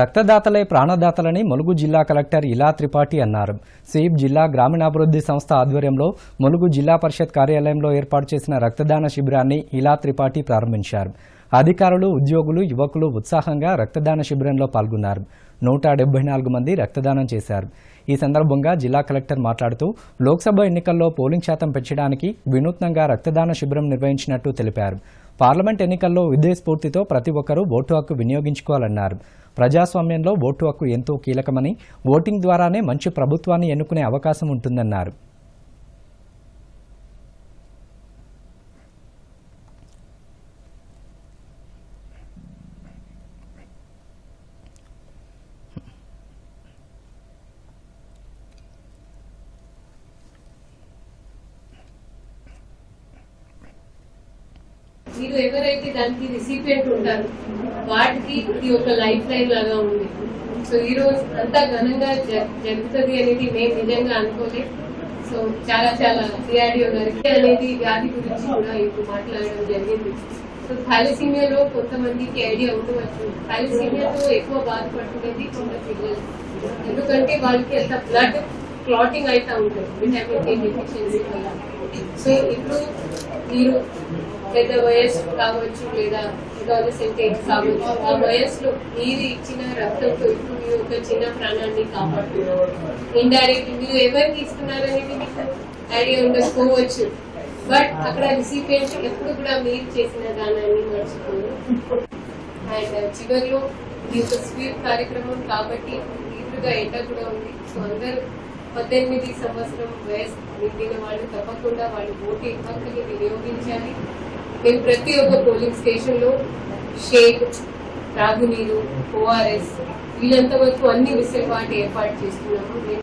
రక్తదాతలే ప్రాణదాతలని ములుగు జిల్లా కలెక్టర్ ఇలా త్రిపాఠి అన్నారు. స్వీప్ జిల్లా గ్రామీణాభివృద్ధి సంస్థ ఆధ్వర్యంలో ములుగు జిల్లా పరిషత్ కార్యాలయంలో ఏర్పాటు చేసిన రక్తదాన శిబిరాన్ని ఇలా త్రిపాఠి ప్రారంభించారు. అధికారులు ఉద్యోగులు యువకులు ఉత్సాహంగా రక్తదాన శిబిరంలో పాల్గొన్నారు. నూట డెబ్బై నాలుగు మంది రక్తదానం చేశారు. ఈ సందర్భంగా జిల్లా కలెక్టర్ మాట్లాడుతూ లోక్సభ ఎన్నికల్లో పోలింగ్ శాతం పెంచడానికి వినూత్నంగా రక్తదాన శిబిరం నిర్వహించినట్టు తెలిపారు. పార్లమెంట్ ఎన్నికల్లో విద్య స్ఫూర్తితో ప్రతి ఒక్కరూ ఓటు హక్కు వినియోగించుకోవాలన్నారు. ప్రజాస్వామ్యంలో ఓటు హక్కు ఎంతో కీలకమని ఓటింగ్ ద్వారానే మంచి ప్రభుత్వాన్ని ఎన్నుకునే అవకాశం ఉంటుందన్నారు. మీరు ఎవరైతే దానికి రిసిపియంట్ ఉంటారు వాటికి ఇది ఒక లైఫ్ లైన్ లాగా ఉంది. సో ఈ రోజు అంతా ఘనంగా జరుగుతుంది అనేది మేము నిజంగా అనుకోలేదు సో చాలా చాలా డిఆర్డిఓ గారికి అనేది వ్యాధి గురించి కూడా ఇప్పుడు మాట్లాడడం జరిగింది. సో థాలిసీమియాలో కొంతమందికి ఐడియా ఉండవచ్చు థాలిసీమియాతో ఎక్కువ బాధపడుతున్నది కొంత పిల్లలు. ఎందుకంటే వాళ్ళకి అంత బ్లడ్ క్లాటింగ్ అయితే ఉంటుంది. విటమిన్ డి డెఫిషియన్సీ వల్ల. సో ఇప్పుడు మీరు పెద్ద వయస్సు కావచ్చు లేదా అడాలసెంట్ ఏజ్ కావచ్చు ఆ వయస్సులో మీరు ఇచ్చిన రక్తంతో ఇప్పుడు మీరు ఒక చిన్న ప్రాణాన్ని కాపాడుతున్నారు ఇండైరెక్ట్ మీరు ఎవరికి ఇస్తున్నారనేది మీకు ఐడియా ఉండకపోవచ్చు. బట్ అక్కడ రిసిపియంట్ ఎప్పుడు కూడా మీరు చేసిన దానాన్ని మర్చిపోరు. అండ్ uh, చివరిలో ఇది ఒక స్వీప్ కార్యక్రమం కాబట్టి తీవ్రగా ఎండ కూడా ఉంది. సో అందరూ పద్దెనిమిది సంవత్సరం వయసు నిండిన వాళ్ళు తప్పకుండా వాళ్ళు ఓటు హక్కుని వినియోగించాలి. మేము ప్రతి ఒక్క పోలింగ్ స్టేషన్లో షేక్ త్రాగునీరు ఓఆర్ఎస్ వీళ్ళంత వరకు అన్ని వెసులుబాటు ఏర్పాటు చేస్తున్నాము.